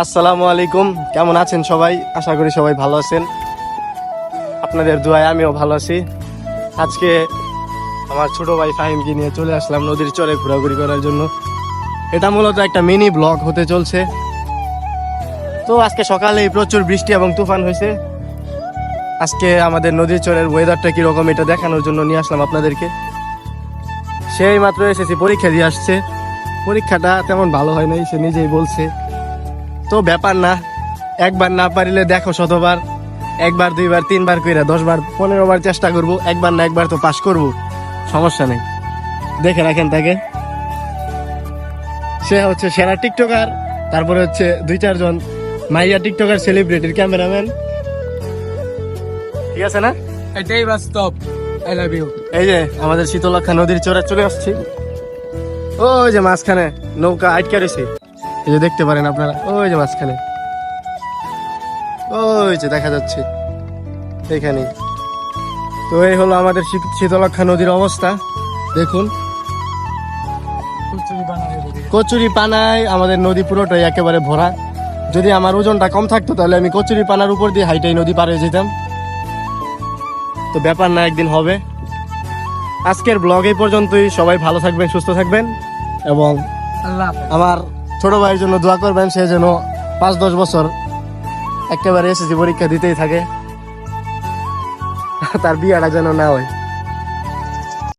আসসালামু আলাইকুম। কেমন আছেন সবাই? আশা করি সবাই ভালো আছেন। আপনাদের দোয়ায় আমিও ভালো আছি। আজকে আমার ছোট ভাই ফাহিমকে নিয়ে চলে আসলাম নদীর চরে ঘোরাঘুরি করার জন্য। এটা মূলত একটা মিনি ব্লগ হতে চলছে। তো আজকে সকালে প্রচুর বৃষ্টি এবং তুফান হয়েছে। আজকে আমাদের নদীর চরের ওয়েদারটা কীরকম এটা দেখানোর জন্য নিয়ে আসলাম আপনাদেরকে। সেই মাত্র এসেছি পরীক্ষা দিয়ে আসছে। পরীক্ষাটা তেমন ভালো হয় নাই, সে নিজেই বলছে। তো ব্যাপার না। একবার না পারিলে দেখো শতবার। একবার দুইবার তিনবার কইরা দশ বার পনেরো বার চেষ্টা করব। একবার না একবার তো পাস করব। সমস্যা নেই। দেখে রাখেন তাকে। সে হচ্ছে সেরা টিকটকার। তারপরে হচ্ছে দুই চারজন মাইয়া টিকটকার সেলিব্রিটির ক্যামেরাম্যান ঠিক আছে না? এটাই বাস্তব। আই লাভ ইউ এই যে আমাদের শীতলক্ষা নদীর চরে চলে আসছি। ওই যে মাঝখানে নৌকা আটকে রয়েছে। এই যে দেখতে পারেন আপনারা ওই যে মাঝখানে। ওই যে দেখা যাচ্ছে এখানে তো এই হলো আমাদের শীত- শীতলক্ষা নদীর অবস্থা। দেখুন। কচুরি পানায় আমাদের নদী পুরোটাই একেবারে ভরা। যদি আমার ওজনটা কম থাকতো তাহলে আমি কচুরি পানার উপর দিয়ে হাইটাই নদী পার যেতাম। তো ব্যাপার না একদিন হবে। আজকের ব্লগ এই পর্যন্তই। সবাই ভালো থাকবেন সুস্থ থাকবেন। এবং আমার ছোট ভাইয়ের জন্য দোয়া করবেন, সে যেন পাঁচ, দশ বছর একেবারে এসএসসি পরীক্ষা দিতেই থাকে, তার বিয়েটা যেন না হয়।